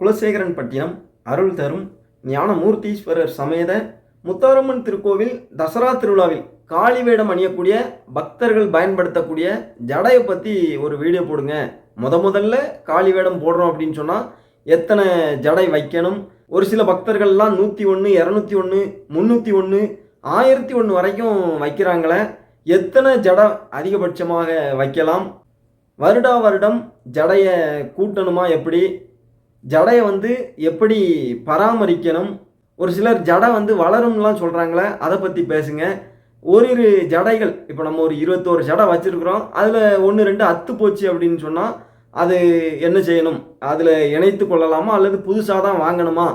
குலசேகரன் பட்டினம் அருள் தரும் ஞானமூர்த்தீஸ்வரர் சமேத முத்தாரம்மன் திருக்கோவில் தசரா திருவிழாவில் காளி வேடம் அணியக்கூடிய பக்தர்கள் பயன்படுத்தக்கூடிய ஜடையை பற்றி ஒரு வீடியோ போடுங்க. முத முதல்ல காளி வேடம் போடுறோம் அப்படின்னு சொன்னால் எத்தனை ஜடை வைக்கணும்? ஒரு சில பக்தர்கள்லாம் நூற்றி ஒன்று இரநூத்தி ஒன்று முந்நூற்றி ஒன்று ஆயிரத்தி ஒன்று வரைக்கும் வைக்கிறாங்களே. எத்தனை ஜடை அதிகபட்சமாக வைக்கலாம்? வருடா வருடம் ஜடையை கூட்டணுமா எப்படி? ஜடையை வந்து எப்படி பராமரிக்கணும்? ஒரு சிலர் ஜடை வந்து வளரும்லாம் சொல்கிறாங்களே அதை பற்றி பேசுங்க. ஓரிரு ஜடைகள் இப்போ நம்ம ஒரு இருபத்தோரு ஜடை வச்சுருக்குறோம். அதில் ஒன்று ரெண்டு அத்து போச்சு அப்படின்னு சொன்னால் அது என்ன செய்யணும்? அதில் இணைத்து கொள்ளலாமா? அல்லது புதுசாக தான் வாங்கணுமா?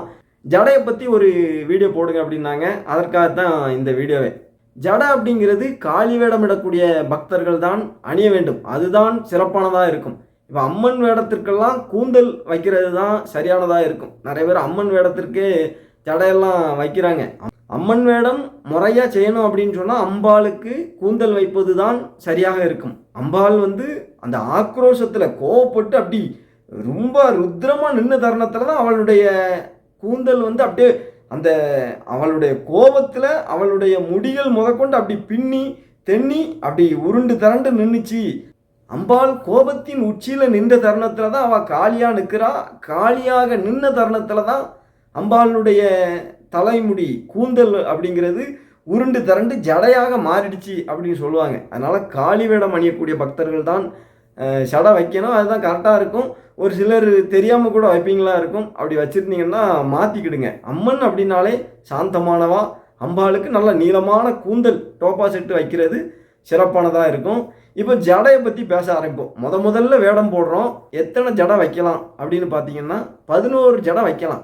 ஜடையை பற்றி ஒரு வீடியோ போடுங்க அப்படின்னாங்க. அதற்காக தான் இந்த வீடியோவே. ஜடை அப்படிங்கிறது காளி வேடமிடக்கூடிய பக்தர்கள் தான் அணிய வேண்டும். அதுதான் சிறப்பானதாக இருக்கும். இப்போ அம்மன் வேடத்திற்கெல்லாம் கூந்தல் வைக்கிறது தான் சரியானதாக இருக்கும். நிறைய பேர் அம்மன் வேடத்திற்கு ஜடையெல்லாம் வைக்கிறாங்க. அம்மன் வேடம் முறையாக செய்யணும் அப்படின்னு சொன்னால் அம்பாளுக்கு கூந்தல் வைப்பது தான் சரியாக இருக்கும். அம்பாள் வந்து அந்த ஆக்ரோஷத்தில் கோவப்பட்டு அப்படி ரொம்ப ருத்ரமாக நின்ன தருணத்தில் தான் அவளுடைய கூந்தல் வந்து அப்படியே அந்த அவளுடைய கோபத்தில் அவளுடைய முடிகள் முதற்கொண்டு அப்படி பின்னி தென்னி அப்படி உருண்டு திரண்டு நின்றுச்சு அம்பாள் கோபத்தின் உச்சியில் நின்ற தருணத்தில் தான் அவள் காளியாக நிற்கிறா காளியாக நின்ன தருணத்தில் தான் அம்பாளுடைய தலைமுடி கூந்தல் அப்படிங்கிறது உருண்டு திரண்டு ஜடையாக மாறிடுச்சு அப்படின்னு சொல்லுவாங்க. அதனால் காளி வேடம் அணியக்கூடிய பக்தர்கள் தான் சடை வைக்கணும். அதுதான் கரெக்டாக இருக்கும். ஒரு சிலர் தெரியாமல் கூட வைப்பீங்களா இருக்கும். அப்படி வச்சுருந்தீங்கன்னா மாற்றிக்கிடுங்க அம்மன் அப்படின்னாலே சாந்தமானவா? அம்பாளுக்கு நல்ல நீளமான கூந்தல் டோப்பா செட்டு வைக்கிறது சிறப்பானதாக இருக்கும். இப்போ ஜடையை பற்றி பேச ஆரம்பிப்போம். முத முதல்ல வேடம் போடுறோம். எத்தனை ஜடை வைக்கலாம் அப்படின்னு பார்த்தீங்கன்னா பதினோரு ஜடை வைக்கலாம்.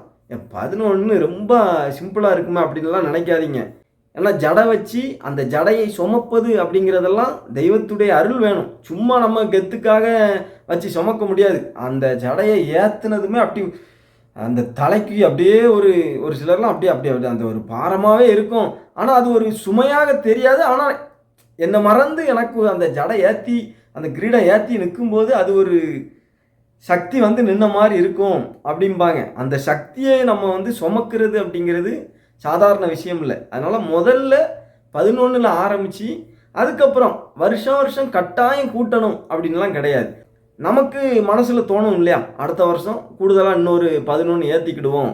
பதினொன்று ரொம்ப சிம்பிளாக இருக்குமா அப்படின்லாம் நினைக்காதீங்க. ஏன்னா ஜடை வச்சு அந்த ஜடையை சுமப்பது அப்படிங்கிறதெல்லாம் தெய்வத்துடைய அருள் வேணும். சும்மா நம்ம கெத்துக்காக வச்சு சுமக்க முடியாது. அந்த ஜடையை ஏற்றுனதுமே அப்படி அந்த தலைக்கு அப்படியே ஒரு ஒரு சிலர்லாம் அப்படியே அப்படியே அப்படியே அந்த ஒரு பாரமாகவே இருக்கும். ஆனால் அது ஒரு சுமையாக தெரியாது. ஆனால் என்னை மறந்து எனக்கு அந்த ஜடை ஏற்றி அந்த கிரீடை ஏற்றி நிற்கும்போது அது ஒரு சக்தி வந்து நின்ன மாதிரி இருக்கும் அப்படிம்பாங்க. அந்த சக்தியை நம்ம வந்து சுமக்கிறது அப்படிங்கிறது சாதாரண விஷயம் இல்லை. அதனால் முதல்ல பதினொன்றில் ஆரம்பித்து அதுக்கப்புறம் வருஷம் வருஷம் கட்டாயம் கூட்டணும் அப்படின்லாம் கிடையாது. நமக்கு மனசில் தோணும் இல்லையா? அடுத்த வருஷம் கூடுதலாக இன்னொரு பதினொன்று ஏற்றிக்கிடுவோம்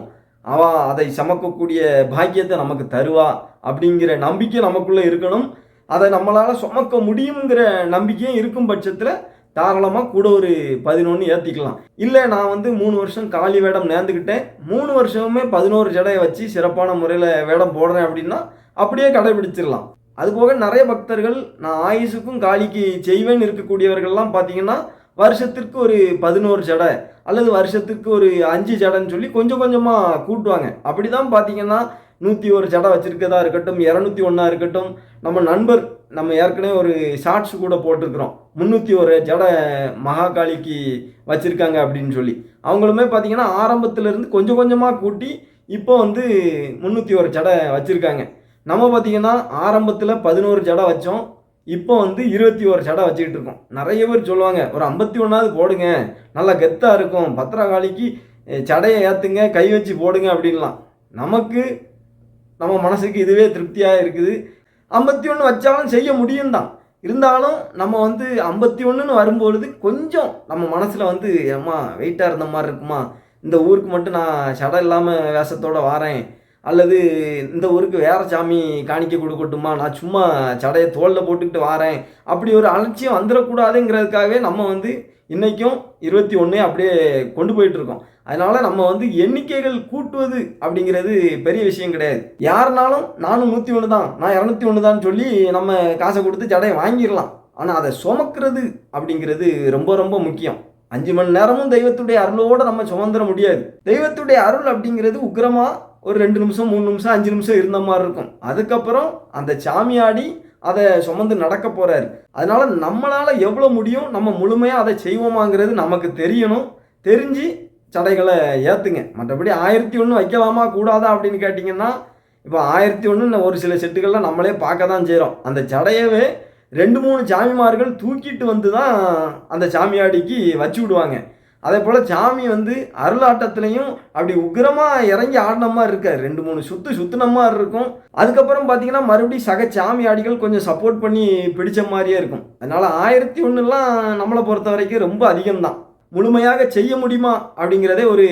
அவள் அதை சமக்கக்கூடிய பாக்கியத்தை நமக்கு தருவா அப்படிங்கிற நம்பிக்கை நமக்குள்ளே இருக்கணும். அதை நம்மளால் சுமக்க முடியுங்கிற நம்பிக்கையும் இருக்கும் பட்சத்தில் தாராளமாக கூட ஒரு பதினொன்று ஏற்றிக்கலாம் இல்லை நான் வந்து மூணு வருஷம் காளி வேடம் நேர்ந்துக்கிட்டேன் மூணு வருஷமுமே பதினோரு ஜடையை வச்சு சிறப்பான முறையில் வேடம் போடுறேன் அப்படின்னா அப்படியே கடைபிடிச்சிடலாம். அதுபோக நிறைய பக்தர்கள் நான் ஆயுசுக்கும் காளிக்கு செய்வேன்னு இருக்கக்கூடியவர்கள்லாம் பார்த்தீங்கன்னா வருஷத்திற்கு ஒரு பதினோரு ஜடை அல்லது வருஷத்துக்கு ஒரு அஞ்சு ஜடைன்னு சொல்லி கொஞ்சம் கொஞ்சமாக கூட்டுவாங்க. அப்படி தான் பார்த்தீங்கன்னா நூற்றி ஒரு சடை வச்சுருக்கதா இருக்கட்டும் இரநூத்தி ஒன்றா இருக்கட்டும் நம்ம நண்பர் நம்ம ஏற்கனவே ஒரு ஷார்ட்ஸ் கூட போட்டிருக்கிறோம். முந்நூற்றி ஒரு ஜடை மகாகாளிக்கு வச்சுருக்காங்க அப்படின்னு சொல்லி. அவங்களுமே பார்த்திங்கன்னா ஆரம்பத்துலேருந்து கொஞ்சம் கொஞ்சமாக கூட்டி இப்போ வந்து முந்நூற்றி ஒரு ஜடை வச்சுருக்காங்க. நம்ம பார்த்தீங்கன்னா ஆரம்பத்தில் பதினோரு ஜடை வச்சோம். இப்போ வந்து இருபத்தி ஒரு சடை வச்சுக்கிட்டு இருக்கோம். நிறைய பேர் சொல்லுவாங்க ஒரு ஐம்பத்தி ஒன்றாவது போடுங்க. நல்லா கெத்தாக இருக்கும். பத்திரகாளிக்கு சடையை ஏற்றுங்க கை வச்சு போடுங்க அப்படின்லாம். நமக்கு நம்ம மனசுக்கு இதுவே திருப்தியாக இருக்குது. ஐம்பத்தி ஒன்று வச்சாலும் செய்ய முடியும் தான் இருந்தாலும் நம்ம வந்து ஐம்பத்தி ஒன்றுன்னு வரும்பொழுது கொஞ்சம் நம்ம மனசில் வந்து ஏம்மா வெயிட்டாக இருந்த மாதிரி இருக்குமா? இந்த ஊருக்கு மட்டும் நான் சடம் இல்லாமல் வேஷத்தோடு வாரேன். அல்லது இந்த ஊருக்கு வேற சாமி காணிக்க கொடுக்கட்டுமா? நான் சும்மா சடையை தோளில் போட்டுக்கிட்டு வாரேன். அப்படி ஒரு அலட்சியம் வந்துடக்கூடாதுங்கிறதுக்காகவே நம்ம வந்து இன்றைக்கும் இருபத்தி ஒன்று அப்படியே கொண்டு போயிட்டுருக்கோம் அதனால் நம்ம வந்து எண்ணிக்கைகள் கூட்டுவது அப்படிங்கிறது பெரிய விஷயம் கிடையாது. யாருனாலும் நானும் நூற்றி ஒன்று தான் நான் இரநூத்தி ஒன்று தான் சொல்லி நம்ம காசை கொடுத்து ஜடையை வாங்கிடலாம். ஆனால் அதை சுமக்கிறது அப்படிங்கிறது ரொம்ப ரொம்ப முக்கியம். அஞ்சு மணி நேரமும் தெய்வத்துடைய அருளோடு நம்ம சுமந்துட முடியாது. தெய்வத்துடைய அருள் அப்படிங்கிறது உக்கிரமாக ஒரு ரெண்டு நிமிஷம் மூணு நிமிஷம் அஞ்சு நிமிஷம் இருந்த மாதிரி இருக்கும். அதுக்கப்புறம் அந்த சாமியாடி அதை சுமந்து நடக்க போகிறாரு அதனால் நம்மளால் எவ்வளோ முடியும் நம்ம முழுமையாக அதை செய்வோமாங்கிறது நமக்கு தெரியணும். தெரிஞ்சு சடைகளை ஏற்றுங்க மற்றபடி ஆயிரத்தி ஒன்று வைக்கலாமா கூடாதா அப்படின்னு கேட்டிங்கன்னா இப்போ ஆயிரத்தி ஒன்று ஒரு சில செட்டுகள்லாம் நம்மளே பார்க்க தான் செய்கிறோம் அந்த சடையவே ரெண்டு மூணு சாமிமார்கள் தூக்கிட்டு வந்து தான் அந்த சாமியாடிக்கு வச்சு விடுவாங்க. அதே போல் சாமி வந்து அருளாட்டத்துலேயும் அப்படி உக்கிரமாக இறங்கி ஆடின மாதிரி இருக்கார். ரெண்டு மூணு சுற்று சுத்தின மாதிரி இருக்கும். அதுக்கப்புறம் பார்த்தீங்கன்னா மறுபடியும் சக சாமி ஆடிகள் கொஞ்சம் சப்போர்ட் பண்ணி பிடிச்ச மாதிரியே இருக்கும். அதனால் ஆயிரத்தி ஒன்றுலாம் நம்மளை பொறுத்த வரைக்கும் ரொம்ப அதிகம்தான். முழுமையாக செய்ய முடியுமா அப்படிங்கிறதே ஒரு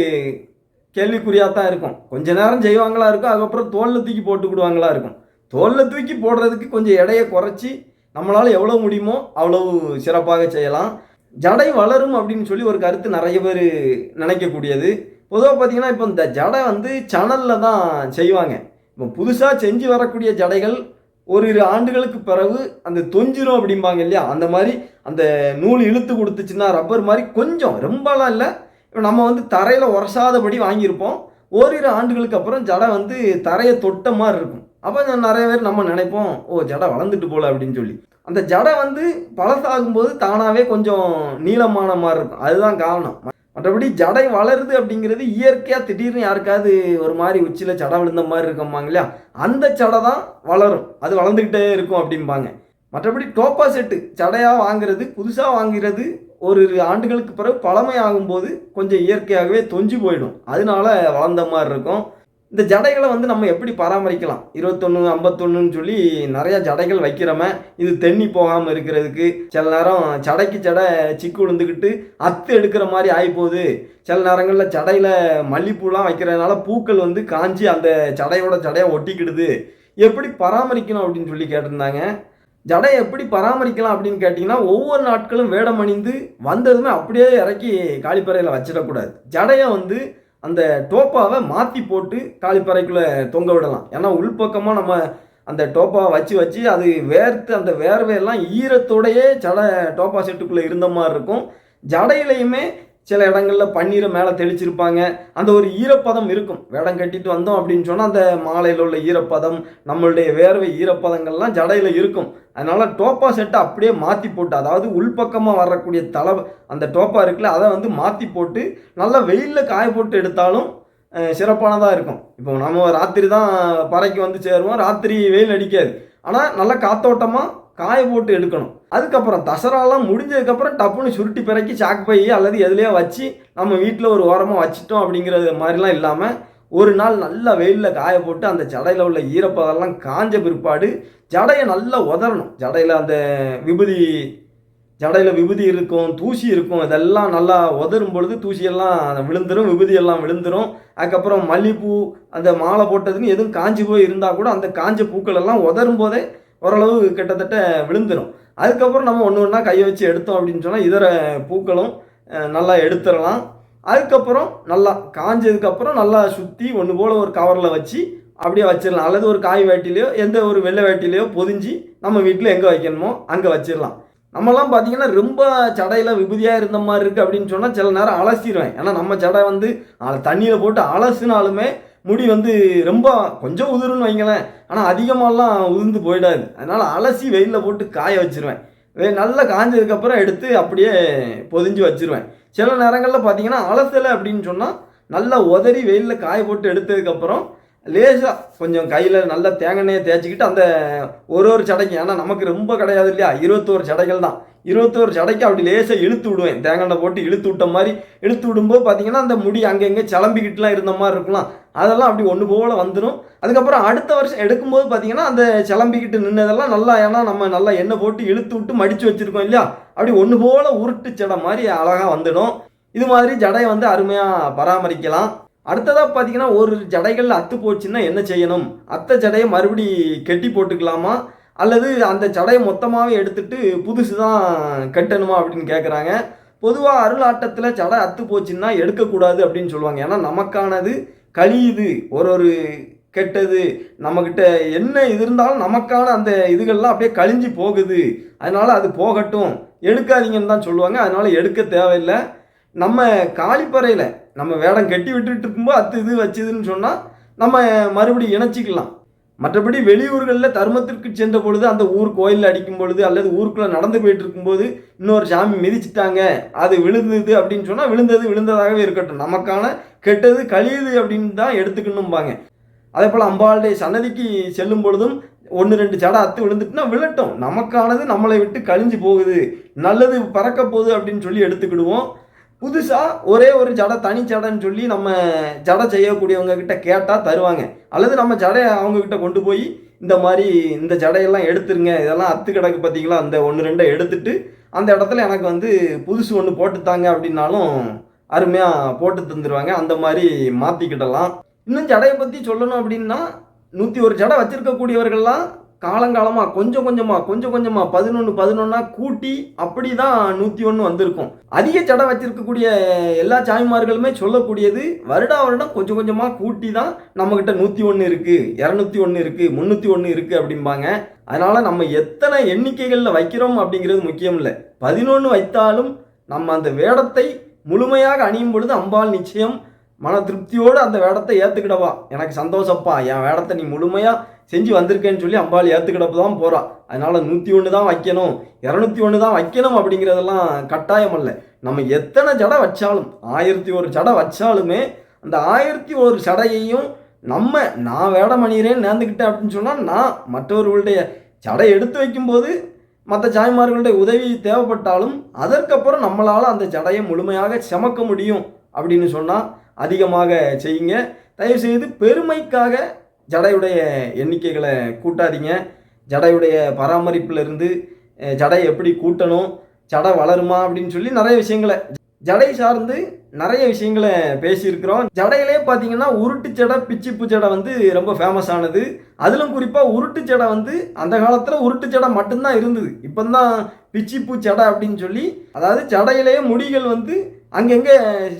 கேள்விக்குறியாக தான் இருக்கும். கொஞ்ச நேரம் செய்வாங்களா இருக்கும் அதுக்கப்புறம் தோலில் தூக்கி போட்டுக்கிடுவாங்களா இருக்கும். தோலில் தூக்கி போடுறதுக்கு கொஞ்சம் எடையை குறைச்சி நம்மளால் எவ்வளோ முடியுமோ அவ்வளவு சிறப்பாக செய்யலாம். ஜடை வளரும் அப்படின்னு சொல்லி ஒரு கருத்து நிறைய பேர் நினைக்கக்கூடியது. பொதுவாக பார்த்தீங்கன்னா இப்போ இந்த ஜடை வந்து சணலில் தான் செய்வாங்க. இப்போ புதுசாக செஞ்சு வரக்கூடிய ஜடைகள் ஒரு இரு ஆண்டுகளுக்கு பிறகு அந்த தொஞ்சிரும் அப்படிம்பாங்க இல்லையா? அந்த மாதிரி அந்த நூல் இழுத்து கொடுத்துச்சுன்னா ரப்பர் மாதிரி கொஞ்சம் ரொம்பலாம் இல்லை. இப்போ நம்ம வந்து தரையில் உரசாதபடி வாங்கியிருப்போம். ஓரிரு ஆண்டுகளுக்கு அப்புறம் ஜடை வந்து தரையை தொட்ட மாதிரி இருக்கும். அப்போ நிறைய பேர் நம்ம நினைப்போம் ஓ ஜடை வளர்ந்துட்டு போல அப்படின்னு சொல்லி. அந்த ஜடை வந்து பழசாகும்போது தானாகவே கொஞ்சம் நீளமான மாதிரி இருக்கும். அதுதான் காரணம். மற்றபடி ஜடை வளருது அப்படிங்கிறது இயற்கையாக திடீர்னு யாருக்காவது ஒரு மாதிரி உச்சியில் ஜடை விழுந்த மாதிரி இருக்கம்பாங்க இல்லையா? அந்த ஜடை தான் வளரும். அது வளர்ந்துக்கிட்டே இருக்கும் அப்படிம்பாங்க. மற்றபடி டோப்பா செட்டு ஜடையாக வாங்குறது புதுசாக வாங்குறது ஒரு ஆண்டுகளுக்கு பிறகு பழமை ஆகும்போது கொஞ்சம் இயற்கையாகவே தொஞ்சு போயிடும். அதனால வளர்ந்த மாதிரி இருக்கும். இந்த ஜடைகளை வந்து நம்ம எப்படி பராமரிக்கலாம்? இருபத்தொன்று ஐம்பத்தொன்னுன்னு சொல்லி நிறையா ஜடைகள் வைக்கிறோமே இது தென்னி போகாமல் இருக்கிறதுக்கு சில நேரம் ஜடைக்கு ஜடை சிக்கு விழுந்துக்கிட்டு அத்து எடுக்கிற மாதிரி ஆகிப்போகுது சில நேரங்களில் ஜடையில் மல்லிப்பூலாம் வைக்கிறதுனால பூக்கள் வந்து காஞ்சி அந்த ஜடையோட ஜடையை ஒட்டிக்கிடுது. எப்படி பராமரிக்கணும் அப்படின்னு சொல்லி கேட்டிருந்தாங்க. ஜடையை எப்படி பராமரிக்கலாம் அப்படின்னு கேட்டிங்கன்னா ஒவ்வொரு நாட்களும் வேடம் அணிந்து வந்ததுமே அப்படியே இறக்கி காலிப்பறையில் வச்சிடக்கூடாது. ஜடையை வந்து அந்த டோப்பாவை மாற்றி போட்டு காலிப்பறைக்குள்ளே தொங்க விடலாம். ஏன்னா உள்பக்கமாக நம்ம அந்த டோப்பாவை வச்சு வச்சு அது வேர்த்து அந்த வேர்வையெல்லாம் ஈரத்தோடையே ஜட டோப்பா செட்டுக்குள்ளே இருந்த மாதிரி இருக்கும். ஜடையிலையுமே சில இடங்களில் பன்னீரை மேலே தெளிச்சிருப்பாங்க. அந்த ஒரு ஈரப்பதம் இருக்கும். வேடம் கட்டிட்டு வந்தோம் அப்படின்னு சொன்னால் அந்த மாலையில் உள்ள ஈரப்பதம் நம்மளுடைய வேர்வை ஈரப்பதங்கள்லாம் ஜடையில் இருக்கும். அதனால் டோப்பா செட்டை அப்படியே மாற்றி போட்டு அதாவது உள்பக்கமாக வரக்கூடிய தலை அந்த டோப்பா இருக்குல்ல அதை வந்து மாற்றி போட்டு நல்லா வெயிலில் காய போட்டு எடுத்தாலும் சிறப்பானதாக இருக்கும். இப்போ நம்ம ராத்திரி தான் பறைக்கு வந்து சேருவோம். ராத்திரி வெயில் அடிக்காது. ஆனால் நல்லா காத்தோட்டமாக காய போட்டு எடுக்கணும். அதுக்கப்புறம் தசராலாம் முடிஞ்சதுக்கப்புறம் டப்புன்னு சுருட்டி பிறக்கி சாக்கு பை அல்லது எதுலையோ வச்சு நம்ம வீட்டில் ஒரு ஓரமாக வச்சிட்டோம் அப்படிங்கிறது மாதிரிலாம் இல்லாமல் ஒரு நாள் நல்லா வெயிலில் காய போட்டு அந்த ஜடையில் உள்ள ஈரப்பதெல்லாம் காஞ்ச பிற்பாடு ஜடையை நல்லா உதறணும். ஜடையில் அந்த விபூதி ஜடையில் விபூதி இருக்கும் தூசி இருக்கும் இதெல்லாம் நல்லா உதரும் பொழுது தூசியெல்லாம் விழுந்துடும் விபூதியெல்லாம் விழுந்துடும் அதுக்கப்புறம் மல்லிப்பூ அந்த மாலை போட்டதுன்னு எதுவும் காஞ்சி போய் இருந்தால் கூட அந்த காஞ்ச பூக்கள் எல்லாம் உதரும் போதே ஓரளவு கிட்டத்தட்ட விழுந்துடும் அதுக்கப்புறம் நம்ம ஒன்று ஒன்றா கையை வச்சு எடுத்தோம் அப்படின்னு சொன்னால் இதர பூக்களும் நல்லா எடுத்துடலாம். அதுக்கப்புறம் நல்லா காஞ்சதுக்கப்புறம் நல்லா சுற்றி ஒன்று போல் ஒரு கவரில் வச்சு அப்படியே வச்சிடலாம். அல்லது ஒரு காய் வேட்டிலையோ எந்த ஒரு வெள்ளை வேட்டிலையோ பொதிஞ்சு நம்ம வீட்டில் எங்கே வைக்கணுமோ அங்கே வச்சிடலாம். நம்மலாம் பார்த்தீங்கன்னா ரொம்ப சடையில் விபூதியாக இருந்த மாதிரி இருக்குது அப்படின்னு சொன்னால் சில நேரம் அலசிடுவேன் ஏன்னா நம்ம சடை வந்து தண்ணியில் போட்டு அலசுனாலுமே முடி வந்து ரொம்ப கொஞ்சம் உதிருன்னு வைங்களேன். ஆனால் அதிகமாகலாம் உதிர்ந்து போயிடாது. அதனால் அலசி வெயிலில் போட்டு காய வச்சுருவேன். வே நல்லா காஞ்சதுக்கப்புறம் எடுத்து அப்படியே பொதிஞ்சு வச்சுருவேன். சில நேரங்களில் பார்த்தீங்கன்னா அலசலை அப்படின்னு சொன்னால் நல்லா உதறி வெயிலில் காய போட்டு எடுத்ததுக்கப்புறம் லேசாக கொஞ்சம் கையில் நல்லா தேங்காய் தேய்ச்சிக்கிட்டு அந்த ஒரு ஒரு சடைக்கு ஏன்னா நமக்கு ரொம்ப கிடையாது இல்லையா? இருபத்தோரு சடைகள் தான். இருபத்தோரு சடைக்கு அப்படி லேசாக இழுத்து விடுவேன். தேங்காய் போட்டு இழுத்து விட்ட மாதிரி இழுத்து விடும்போது பார்த்தீங்கன்னா அந்த முடி அங்கங்கே சிலம்பிக்கிட்டுலாம் இருந்த மாதிரி இருக்கலாம். அதெல்லாம் அப்படி ஒன்று போல் வந்துடும் அதுக்கப்புறம் அடுத்த வருஷம் எடுக்கும்போது பார்த்தீங்கன்னா அந்த சிலம்பிக்கிட்டு நின்னதெல்லாம் நல்லா ஏன்னா நம்ம நல்லா எண்ணெய் போட்டு இழுத்து விட்டு மடித்து வச்சுருக்கோம் இல்லையா? அப்படி ஒன்று போல் உருட்டு சடை மாதிரி அழகாக வந்துடும். இது மாதிரி ஜடையை வந்து அருமையாக பராமரிக்கலாம். அடுத்ததாக பார்த்தீங்கன்னா ஒரு ஜடைகளில் அத்து போச்சுன்னா என்ன செய்யணும்? அத்தை ஜடையை மறுபடி கெட்டி போட்டுக்கலாமா? அல்லது அந்த ஜடையை மொத்தமாகவே எடுத்துட்டு புதுசு தான் கட்டணுமா அப்படின்னு கேட்குறாங்க பொதுவாக அருளாட்டத்தில் ஜடை அத்து போச்சுன்னா எடுக்கக்கூடாது அப்படின்னு சொல்லுவாங்க. ஏன்னா நமக்கானது கழியுது. ஒரு ஒரு கெட்டது. நம்மக்கிட்ட என்ன இது இருந்தாலும் நமக்கான அந்த இதுகள்லாம் அப்படியே கழிஞ்சு போகுது. அதனால் அது போகட்டும். எடுக்காதீங்கன்னு தான் சொல்லுவாங்க. அதனால் எடுக்க தேவையில்லை. நம்ம காலிப்பறையில் நம்ம வேடம் கட்டி விட்டுட்டு இருக்கும்போது அத்து இது வச்சுதுன்னு சொன்னால் நம்ம மறுபடியும் இணைச்சிக்கலாம். மற்றபடி வெளியூர்களில் தர்மத்திற்கு சென்ற பொழுது அந்த ஊர் கோயிலில் அடிக்கும் பொழுது அல்லது ஊருக்குள்ளே நடந்து போயிட்டு இருக்கும்போது இன்னொரு சாமி மிதிச்சிட்டாங்க. அது விழுந்தது அப்படின்னு சொன்னால் விழுந்தது விழுந்ததாகவே இருக்கட்டும். நமக்கான கெட்டது கழியுது அப்படின்னு தான் எடுத்துக்கணும்பாங்க. அதே போல் அம்பாளுடைய சன்னதிக்கு செல்லும் பொழுதும் ஒன்று ரெண்டு சடை அத்து விழுந்துட்டுனா விழட்டும். நமக்கானது நம்மளை விட்டு கழிஞ்சு போகுது. நல்லது பறக்க போகுது அப்படின்னு சொல்லி எடுத்துக்கிடுவோம். புதுசாக ஒரே ஒரு ஜடை தனி ஜடைன்னு சொல்லி நம்ம ஜடை செய்யக்கூடியவங்க கிட்ட கேட்டால் தருவாங்க. அல்லது நம்ம ஜடையை அவங்கக்கிட்ட கொண்டு போய் இந்த மாதிரி இந்த ஜடையெல்லாம் எடுத்துருங்க இதெல்லாம் அத்து கிடக்கு பார்த்தீங்களா அந்த ஒன்று ரெண்டை எடுத்துட்டு அந்த இடத்துல எனக்கு வந்து புதுசு ஒன்று போட்டுத்தாங்க அப்படின்னாலும் அருமையாக போட்டு தந்துடுவாங்க அந்த மாதிரி மாற்றிக்கிடலாம் இன்னும் ஜடையை பற்றி சொல்லணும் அப்படின்னா நூற்றி ஒரு ஜடை வச்சிருக்கக்கூடியவர்கள்லாம் காலங்காலமாக கொஞ்சம் கொஞ்சமாக கொஞ்சம் கொஞ்சமாக பதினொன்று பதினொன்னா கூட்டி அப்படி தான் நூற்றி ஒன்று வந்திருக்கும். அதிக ஜடை வச்சிருக்கக்கூடிய எல்லா சாய்மார்களுமே சொல்லக்கூடியது வருடா வருடம் கொஞ்சம் கொஞ்சமாக கூட்டி தான் நம்மக்கிட்ட நூற்றி ஒன்று இருக்குது இரநூத்தி ஒன்று இருக்குது முந்நூற்றி ஒன்று இருக்குது அப்படிம்பாங்க. அதனால் நம்ம எத்தனை எண்ணிக்கைகளில் வைக்கிறோம் அப்படிங்கிறது முக்கியம் இல்லை. பதினொன்று வைத்தாலும் நம்ம அந்த வேடத்தை முழுமையாக அணியும் பொழுது அம்பாள் நிச்சயம் மன திருப்தியோடு அந்த வேடத்தை ஏற்றுக்கிடவா எனக்கு சந்தோஷப்பா என் வேடத்தை நீ முழுமையாக செஞ்சு வந்திருக்கேன்னு சொல்லி அம்பாள் ஏற்றுக்கிடப்பு தான் போகிறான் அதனால் நூற்றி ஒன்று தான் வைக்கணும். இரநூத்தி ஒன்று தான் வைக்கணும் அப்படிங்கிறதெல்லாம் கட்டாயம் அல்ல. நம்ம எத்தனை ஜடை வச்சாலும் ஆயிரத்தி ஒரு ஜடை வச்சாலுமே அந்த ஆயிரத்தி ஒரு ஜடையையும் நம்ம நான் வேடம் அணிகிறேன்னு நேர்ந்துக்கிட்டேன் அப்படின்னு சொன்னால் நான் மற்றவர்களுடைய ஜடை எடுத்து வைக்கும்போது மற்ற சாய்மார்களுடைய உதவி தேவைப்பட்டாலும் அதற்கப்புறம் நம்மளால் அந்த ஜடையை முழுமையாக சமக்க முடியும் அப்படின்னு சொன்னால் அதிகமாக செய்யுங்க. தயவுசெய்து பெருமைக்காக ஜடையுடைய எண்ணிக்கைகளை கூட்டாதீங்க. ஜடையுடைய பராமரிப்புலேருந்து ஜடை எப்படி கூட்டணும் ஜடை வளருமா அப்படின்னு சொல்லி நிறைய விஷயங்களை ஜடை சார்ந்து நிறைய விஷயங்களை பேசியிருக்கிறோம். ஜடையிலே பார்த்தீங்கன்னா உருட்டு ஜடை பிச்சிப்பு ஜடை வந்து ரொம்ப ஃபேமஸ் ஆனது. அதிலும் குறிப்பாக உருட்டு ஜடை வந்து அந்த காலத்தில் உருட்டு ஜடை மட்டும்தான் இருந்தது. இப்போ தான் பிச்சிப்பு ஜடை அப்படின்னு சொல்லி அதாவது ஜடையிலேயே முடிகள் வந்து அங்கங்கே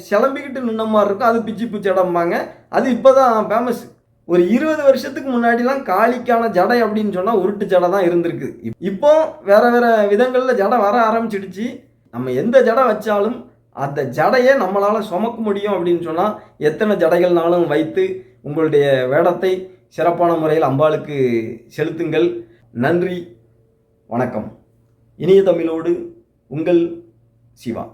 சிலம்பிக்கிட்டு நின்ன மாதிரி இருக்கும். அது பிச்சிப்பு ஜடைம்பாங்க. அது இப்போ தான் ஃபேமஸ் ஒரு இருபது வருஷத்துக்கு முன்னாடிலாம் காளிக்கான ஜடை அப்படின்னு சொன்னால் உருட்டு ஜடை தான் இருந்திருக்கு. இப்போ வேற வேற விதங்களில் ஜடை வர ஆரம்பிச்சிடுச்சு. நம்ம எந்த ஜடை வச்சாலும் அந்த ஜடையை நம்மளால் சுமக்க முடியும் அப்படின்னு சொன்னால் எத்தனை ஜடைகள்னாலும் வைத்து உங்களுடைய வேடத்தை சிறப்பான முறையில் அம்பாளுக்கு செலுத்துங்கள். நன்றி. வணக்கம். இனிய தமிழோடு உங்கள் சிவா.